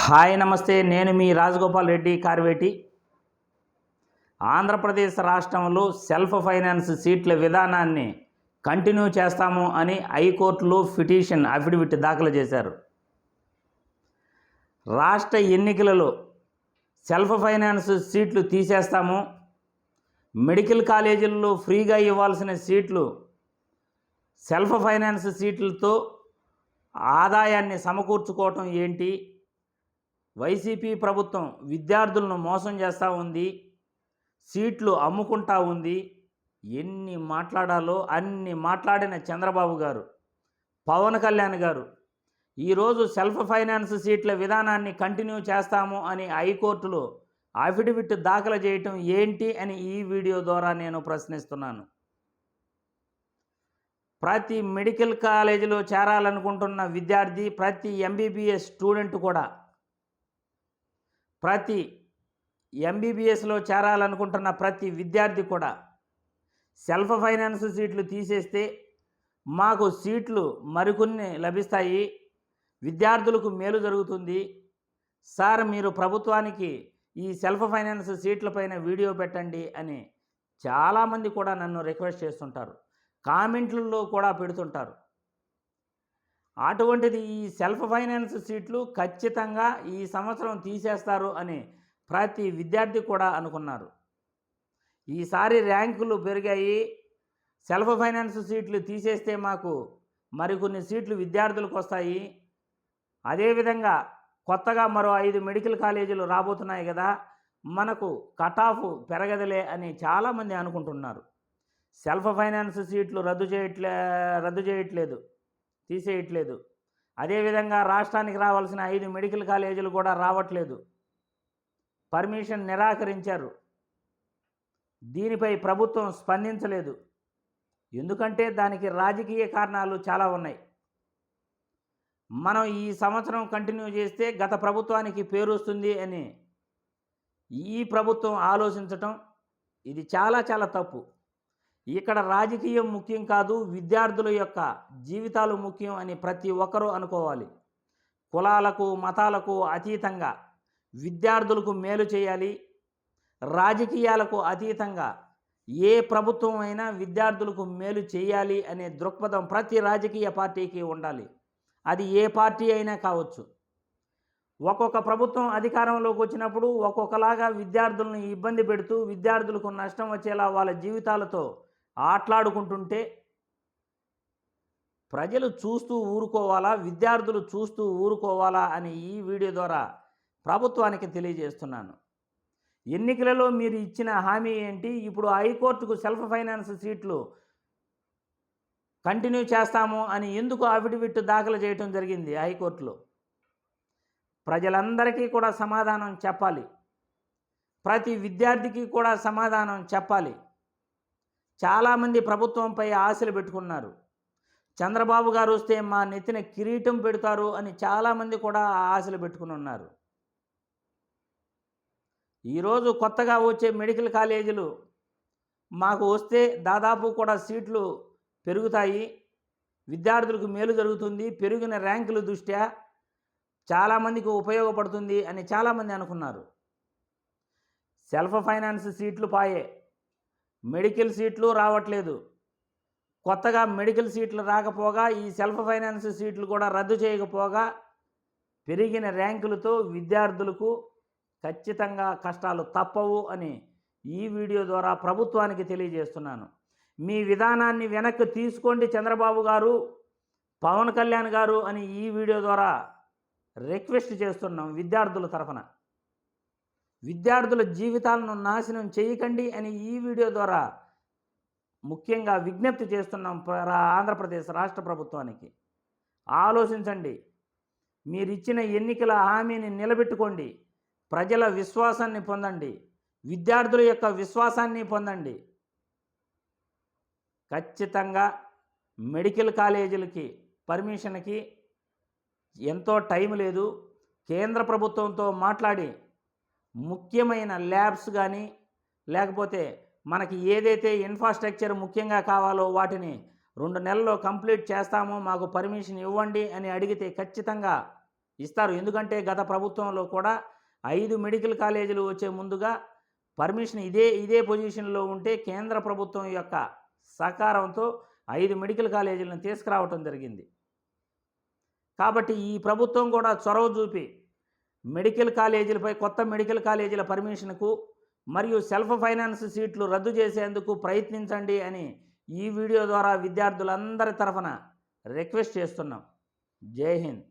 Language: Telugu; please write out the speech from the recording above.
హాయ్ నమస్తే. నేను మీ రాజగోపాల్ రెడ్డి కార్వేటి. ఆంధ్రప్రదేశ్ రాష్ట్రంలో సెల్ఫ్ ఫైనాన్స్ సీట్ల విధానాన్ని కంటిన్యూ చేస్తాము అని హైకోర్టులో పిటిషన్ అఫిడవిట్ దాఖలు చేశారు. రాష్ట్ర ఎన్నికలలో సెల్ఫ్ ఫైనాన్స్ సీట్లు తీసేస్తాము. మెడికల్ కాలేజీల్లో ఫ్రీగా ఇవ్వాల్సిన సీట్లు సెల్ఫ్ ఫైనాన్స్ సీట్లతో ఆదాయాన్ని సమకూర్చుకోవటం ఏంటి? వైసీపీ ప్రభుత్వం విద్యార్థులను మోసం చేస్తూ ఉంది సీట్లు అమ్ముకుంటా ఉంది. ఎన్ని మాట్లాడాలో అన్ని మాట్లాడిన చంద్రబాబు గారు పవన్ కళ్యాణ్ గారు ఈరోజు సెల్ఫ్ ఫైనాన్స్ సీట్ల విధానాన్ని కంటిన్యూ చేస్తాము అని హైకోర్టులో అఫిడవిట్ దాఖలు చేయటం ఏంటి అని ఈ వీడియో ద్వారా నేను ప్రశ్నిస్తున్నాను. ప్రతి మెడికల్ కాలేజీలో చేరాలనుకుంటున్న విద్యార్థి ప్రతి ఎంబీబీఎస్ స్టూడెంట్ కూడా ప్రతి ఎంబీబీఎస్లో చేరాలనుకుంటున్న ప్రతి విద్యార్థి కూడా సెల్ఫ్ ఫైనాన్స్ సీట్లు తీసేస్తే మాకు సీట్లు మరికొన్ని లభిస్తాయి. విద్యార్థులకు మేలు జరుగుతుంది. సార్ మీరు ప్రభుత్వానికి ఈ సెల్ఫ్ ఫైనాన్స్ సీట్లపైన వీడియో పెట్టండి అని చాలామంది కూడా నన్ను రిక్వెస్ట్ చేస్తుంటారు. కామెంట్లలో కూడా పెడుతుంటారు. అటువంటిది ఈ సెల్ఫ్ ఫైనాన్స్ సీట్లు ఖచ్చితంగా ఈ సంవత్సరం తీసేస్తారు అని ప్రతి విద్యార్థి కూడా అనుకున్నారు. ఈసారి ర్యాంకులు పెరిగాయి. సెల్ఫ్ ఫైనాన్స్ సీట్లు తీసేస్తే మాకు మరికొన్ని సీట్లు విద్యార్థులకు వస్తాయి. అదేవిధంగా కొత్తగా మరో ఐదు మెడికల్ కాలేజీలు రాబోతున్నాయి కదా మనకు కట్ ఆఫ్ పెరగదులే అని చాలామంది అనుకుంటున్నారు. సెల్ఫ్ ఫైనాన్స్ సీట్లు రద్దు చేయట్లే రద్దు చేయట్లేదు. తీసేయట్లేదు. అదేవిధంగా రాష్ట్రానికి రావాల్సిన ఐదు మెడికల్ కాలేజీలు కూడా రావట్లేదు. పర్మిషన్ నిరాకరించారు. దీనిపై ప్రభుత్వం స్పందించలేదు. ఎందుకంటే దానికి రాజకీయ కారణాలు చాలా ఉన్నాయి. మనం ఈ సంవత్సరం కంటిన్యూ చేస్తే గత ప్రభుత్వానికి పేరు వస్తుంది అని ఈ ప్రభుత్వం ఆలోచించటం ఇది చాలా చాలా తప్పు. ఇక్కడ రాజకీయం ముఖ్యం కాదు విద్యార్థుల యొక్క జీవితాలు ముఖ్యం అని ప్రతి ఒక్కరూ అనుకోవాలి. కులాలకు మతాలకు అతీతంగా విద్యార్థులకు మేలు చేయాలి. రాజకీయాలకు అతీతంగా ఏ ప్రభుత్వం అయినా విద్యార్థులకు మేలు చేయాలి అనే దృక్పథం ప్రతి రాజకీయ పార్టీకి ఉండాలి. అది ఏ పార్టీ అయినా కావచ్చు. ఒక్కొక్క ప్రభుత్వం అధికారంలోకి వచ్చినప్పుడు ఒక్కొక్కలాగా విద్యార్థులను ఇబ్బంది పెడుతూ విద్యార్థులకు నష్టం వచ్చేలా వాళ్ళ జీవితాలతో ఆటలాడుకుంటుంటే ప్రజలు చూస్తూ ఊరుకోవాలా? విద్యార్థులు చూస్తూ ఊరుకోవాలా? అని ఈ వీడియో ద్వారా ప్రభుత్వానికి తెలియజేస్తున్నాను. ఎన్నికలలో మీరు ఇచ్చిన హామీ ఏంటి? ఇప్పుడు హైకోర్టుకు సెల్ఫ్ ఫైనాన్స్ సీట్లు కంటిన్యూ చేస్తాము అని ఎందుకు అఫిడవిట్ దాఖలు చేయటం జరిగింది హైకోర్టులో? ప్రజలందరికీ కూడా సమాధానం చెప్పాలి. ప్రతి విద్యార్థికి కూడా సమాధానం చెప్పాలి. చాలామంది ప్రభుత్వంపై ఆశలు పెట్టుకున్నారు. చంద్రబాబు గారు వస్తే మా నెత్తిన కిరీటం పెడతారు అని చాలామంది కూడా ఆశలు పెట్టుకుని ఉన్నారు. ఈరోజు కొత్తగా వచ్చే మెడికల్ కాలేజీలు మాకు వస్తే దాదాపు కూడా సీట్లు పెరుగుతాయి. విద్యార్థులకు మేలు జరుగుతుంది. పెరిగిన ర్యాంకుల దృష్ట్యా చాలామందికి ఉపయోగపడుతుంది అని చాలామంది అనుకున్నారు. సెల్ఫ్ ఫైనాన్స్ సీట్లు పాయే. మెడికల్ సీట్లు రావట్లేదు. కొత్తగా మెడికల్ సీట్లు రాకపోగా ఈ సెల్ఫ్ ఫైనాన్స్ సీట్లు కూడా రద్దు చేయకపోగా పెరిగిన ర్యాంకులతో విద్యార్థులకు ఖచ్చితంగా కష్టాలు తప్పవు అని ఈ వీడియో ద్వారా ప్రభుత్వానికి తెలియజేస్తున్నాను. మీ విధానాన్ని వెనక్కి తీసుకోండి చంద్రబాబు గారు పవన్ కళ్యాణ్ గారు అని ఈ వీడియో ద్వారా రిక్వెస్ట్ చేస్తున్నాం విద్యార్థుల తరఫున. విద్యార్థుల జీవితాలను నాశనం చేయకండి అని ఈ వీడియో ద్వారా ముఖ్యంగా విజ్ఞప్తి చేస్తున్నాం ప్ర- ఆంధ్రప్రదేశ్ రాష్ట్ర ప్రభుత్వానికి. ఆలోచించండి. మీరిచ్చిన ఎన్నికల హామీని నిలబెట్టుకోండి. ప్రజల విశ్వాసాన్ని పొందండి. విద్యార్థుల యొక్క విశ్వాసాన్ని పొందండి. ఖచ్చితంగా మెడికల్ కాలేజీలకి పర్మిషన్కి ఎంతో టైం లేదు. కేంద్ర ప్రభుత్వంతో మాట్లాడి ముఖ్యమైన ల్యాబ్స్ కానీ లేకపోతే మనకి ఏదైతే ఇన్ఫ్రాస్ట్రక్చర్ ముఖ్యంగా కావాలో వాటిని రెండు నెలల్లో కంప్లీట్ చేస్తాము మాకు పర్మిషన్ ఇవ్వండి అని అడిగితే ఖచ్చితంగా ఇస్తారు. ఎందుకంటే గత ప్రభుత్వంలో కూడా ఐదు మెడికల్ కాలేజీలు వచ్చే ముందుగా పర్మిషన్ ఇదే ఇదే పొజిషన్లో ఉంటే కేంద్ర ప్రభుత్వం యొక్క సహకారంతో ఐదు మెడికల్ కాలేజీలను తీసుకురావటం జరిగింది. కాబట్టి ఈ ప్రభుత్వం కూడా చొరవ చూపి మెడికల్ కాలేజీలపై కొత్త మెడికల్ కాలేజీల పర్మిషన్కు మరియు సెల్ఫ్ ఫైనాన్స్ సీట్లు రద్దు చేసేందుకు ప్రయత్నించండి అని ఈ వీడియో ద్వారా విద్యార్థులందరి తరఫున రిక్వెస్ట్ చేస్తున్నాం. జై హింద్.